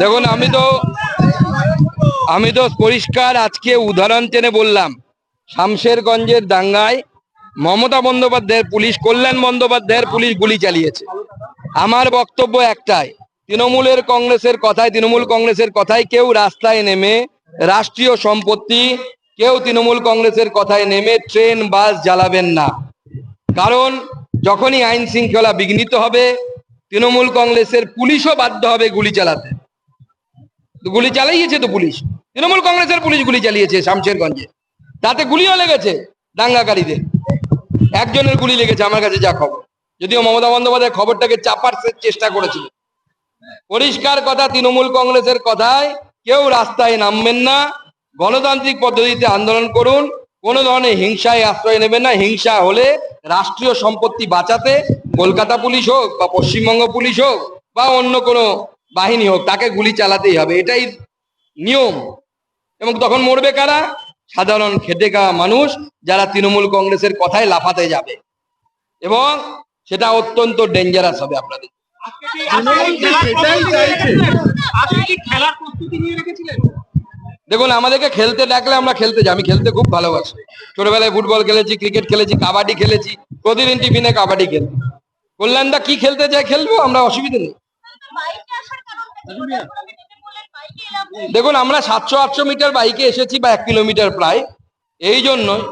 দেখুন, আমি তো আমি তো পরিষ্কার আজকে উদাহরণ টেনে বললাম। শামশেরগঞ্জের দাঙ্গায় মমতা বন্দ্যোপাধ্যায়ের পুলিশ, কল্যাণ বন্দ্যোপাধ্যায়ের পুলিশ গুলি চালিয়েছে। আমার বক্তব্য একটাই, তৃণমূলের কংগ্রেসের কথায়, তৃণমূল কংগ্রেসের কথায় কেউ রাস্তায় নেমে রাষ্ট্রীয় সম্পত্তি, কেউ তৃণমূল কংগ্রেসের কথায় নেমে ট্রেন, বাস জ্বালাবেন না। কারণ যখনই আইন শৃঙ্খলা বিঘ্নিত হবে তৃণমূল কংগ্রেসের পুলিশও বাধ্য হবে গুলি চালাতে। গুলি চালিয়েছে তো পুলিশ। তৃণমূল কংগ্রেসের পুলিশ গুলি চালিয়েছে শামশেরগঞ্জে। তাতে গুলিও লেগেছে দাঙ্গাকারীদের। একজনের গুলি লেগেছে, আমার কাছে যা খবর। যদিও মমতা বন্দ্যোপাধ্যায় খবরটাকে চাপার চেষ্টা করেছিল। পরিষ্কার কথা, তৃণমূল কংগ্রেসের কথায় কেউ রাস্তায় নামবেন না। গণতান্ত্রিক পদ্ধতিতে আন্দোলন করুন। কোনো ধরনের হিংসায় আশ্রয় নেবেন না। হিংসা হলে রাষ্ট্রীয় সম্পত্তি বাঁচাতে কলকাতা পুলিশ হোক বা পশ্চিমবঙ্গ পুলিশ হোক বা অন্য কোনো বাহিনী হোক, তাকে গুলি চালাতেই হবে। এটাই নিয়ম। এবং তখন মরবে কারা? সাধারণ খেটে খাওয়া মানুষ যারা তৃণমূল কংগ্রেসের কথায় লাফাতে যাবে। এবং সেটা অত্যন্ত ডেঞ্জারাস হবে আপনাদের। দেখুন, আমাদেরকে খেলতে ডাকলে আমরা খেলতে যাই। আমি খেলতে খুব ভালোবাসি। ছোটবেলায় ফুটবল খেলেছি, ক্রিকেট খেলেছি, কাবাডি খেলেছি, প্রতিদিন টিফিনে কাবাডি খেলব কল্যাণদা কি খেলতে চায় খেলব? আমরা অসুবিধা নেই। দেখুন, আমরা সাতশো আটশো মিটার বাইকে এসেছি বা এক কিলোমিটার প্রায়। এই জন্যই